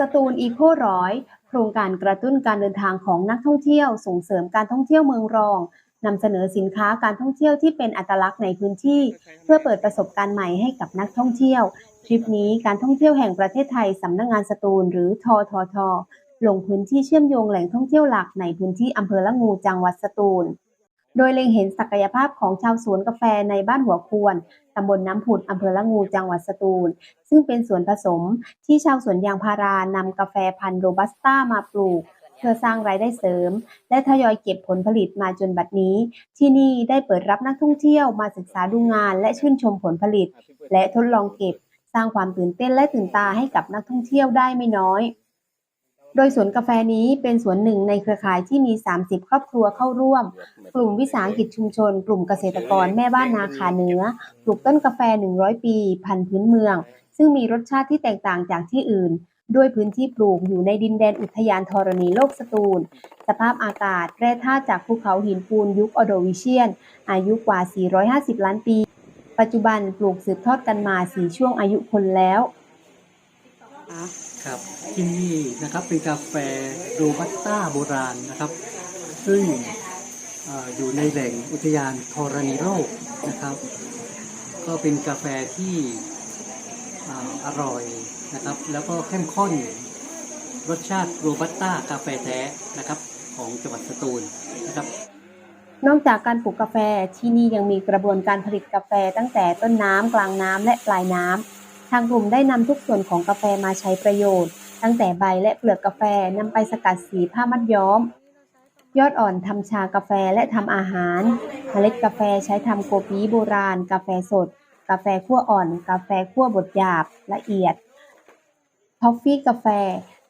สตูลอีโคร้อยโครงการกระตุ้นการเดินทางของนักท่องเที่ยว ส่งเสริมการท่องเที่ยวเมืองรองนำเสนอสินค้าการท่องเที่ยวที่เป็นอัตลักษณ์ในพื้นที่ เพื่อเปิดประสบการณ์ใหม่ให้กับนักท่องเที่ยว ทริปนี้การท่องเที่ยวแห่งประเทศไทยสำนักงานสตูลหรือทททลงพื้นที่เชื่อมโยงแหล่งท่องเที่ยวหลักในพื้นที่อำเภอละงูจังหวัดสตูล โดยเล็งเห็นศักยภาพของชาวสวนกาแฟในบ้านหัวควร ตำบลน้ำผุดอำเภอละงู จังหวัดสตูล ซึ่งเป็นสวนผสมที่ชาวสวนยางพารานำกาแฟพันธุ์โรบัสต้ามาปลูก เพื่อสร้างรายได้เสริม และทยอยเก็บผลผลิตมาจนบัดนี้ ที่นี่ได้เปิดรับนักท่องเที่ยวมาศึกษาดูงาน และชื่นชมผลผลิต และทดลองเก็บ สร้างความตื่นเต้นและตื่นตาให้กับนักท่องเที่ยวได้ไม่น้อย โดยสวนกาแฟนี้เป็นสวนหนึ่งในเครือข่ายที่มี 30 ครอบครัวเข้าร่วม กลุ่มวิสาหกิจชุมชน กลุ่มเกษตรกรแม่บ้านนาคาเหนือ ปลูกต้นกาแฟ 100 ปี พันธุ์พื้นเมือง ซึ่งมีรสชาติที่แตกต่างจากที่อื่น ด้วยพื้นที่ปลูกอยู่ในดินแดนอุทยานธรณีโลกสตูล สภาพอากาศแร่ธาตุจากภูเขาหินปูนยุคออโดวิเชียน อายุกว่า 450 ล้านปี ปัจจุบันปลูกสืบทอดกันมาสีช่วงอายุคนแล้ว ครับที่นี่นะครับเป็นกาแฟโรบัสต้าโบราณนะครับ ซึ่งออยู่ในแหล่งอุทยานธรณีโลกนะครับ ก็เป็นกาแฟที่ออร่อยนะครับ แล้วก็เข้มข้นรสชาติโรบัสต้ากาแฟแท้นะครับของจังหวัดสตูลนะครับ นอกจากการปลูกกาแฟที่นี่ยังมีกระบวนการผลิตกาแฟตั้งแต่ต้นน้ำกลางน้ำและปลายน้ำ ทางกลุ่มได้นำทุกส่วนของกาแฟมาใช้ประโยชน์ ตั้งแต่ใบและเปลือกกาแฟนำไปสกัดสีผ้ามัดย้อม ยอดอ่อนทำชากาแฟและทำอาหารเมล็ดกาแฟใช้ทำโกปีโบราณ กาแฟสด กาแฟคั่วอ่อน กาแฟคั่วบดหยาบละเอียดท็อฟฟี่กาแฟ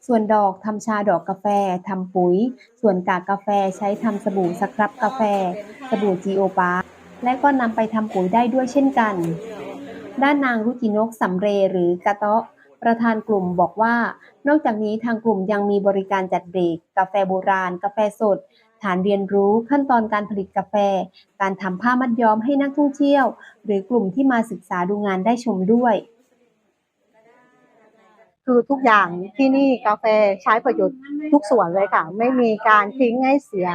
ส่วนดอกทำชาดอกกาแฟทำปุ๋ย ส่วนกากกาแฟใช้ทำสบู่สครับกาแฟ สบู่จีโอปาและก็นำไปทำปุ๋ยได้ด้วยเช่นกัน ด้านนางรุจินกสำเรหรือกะเตาะประธานกลุ่มบอกว่า นอกจากนี้ทางกลุ่มยังมีบริการจัดเบรก กาแฟโบราณ กาแฟสด ฐานเรียนรู้ขั้นตอนการผลิตกาแฟ การทำผ้ามัดย้อมให้นักท่องเที่ยว หรือกลุ่มที่มาศึกษาดูงานได้ชมด้วย คือทุกอย่างที่นี่กาแฟใช้ประโยชน์ทุกส่วนเลยค่ะ ไม่มีการทิ้งให้เสีย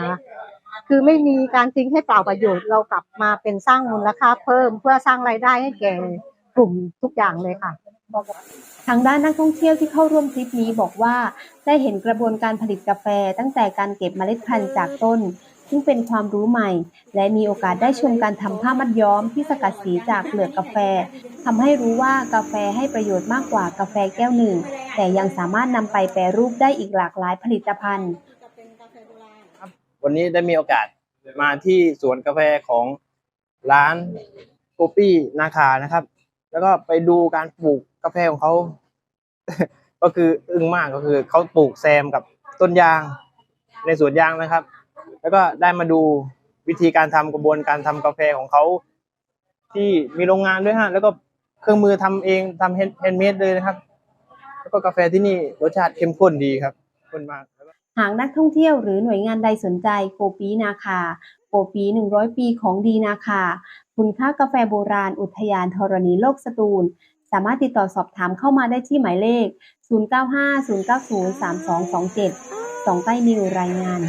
คือไม่มีการทิ้งให้เปล่าประโยชน์ เรากลับมาเป็นสร้างมูลค่าเพิ่ม เพื่อสร้างรายได้ให้แก่กลุ่มทุกอย่างเลยค่ะ ทางด้านนักท่องเที่ยวที่เข้าร่วมทริปนี้บอกว่า ได้เห็นกระบวนการผลิตกาแฟตั้งแต่การเก็บเมล็ดพันธุ์จากต้น ซึ่งเป็นความรู้ใหม่ และมีโอกาสได้ชมการทำผ้ามัดย้อมที่สกัดสีจากเปลือกกาแฟทำให้รู้ว่ากาแฟให้ประโยชน์มากกว่ากาแฟแก้วหนึ่ง แต่ยังสามารถนำไปแปรรูปได้อีกหลากหลายผลิตภัณฑ์ วันนี้ได้มีโอกาสมาที่สวนกาแฟของร้านโกปี้นาคานะครับ แล้วก็ไปดูการปลูกกาแฟของเขา ก็คืออึ้งมากก็คือเขาปลูกแซมกับต้นยางในสวนยางนะครับ แล้วก็ได้มาดูวิธีการทำกระบวนการทำกาแฟของเขาที่มีโรงงานด้วยฮะแล้วก็เครื่องมือทำเองทำแฮนด์เมดเลยนะครับ แล้วก็กาแฟที่นี่รสชาติเข้มข้นดีครับข้นมาก หากนักท่องเที่ยวหรือหน่วยงานใดสนใจโกปีนาคา โกปี 100 ปีของดีนาคา คุณค่ากาแฟโบราณอุทยานธรณีโลกสตูล สามารถติดต่อสอบถามเข้ามาได้ที่หมายเลข 0950903227 สองใต้นิวรายงาน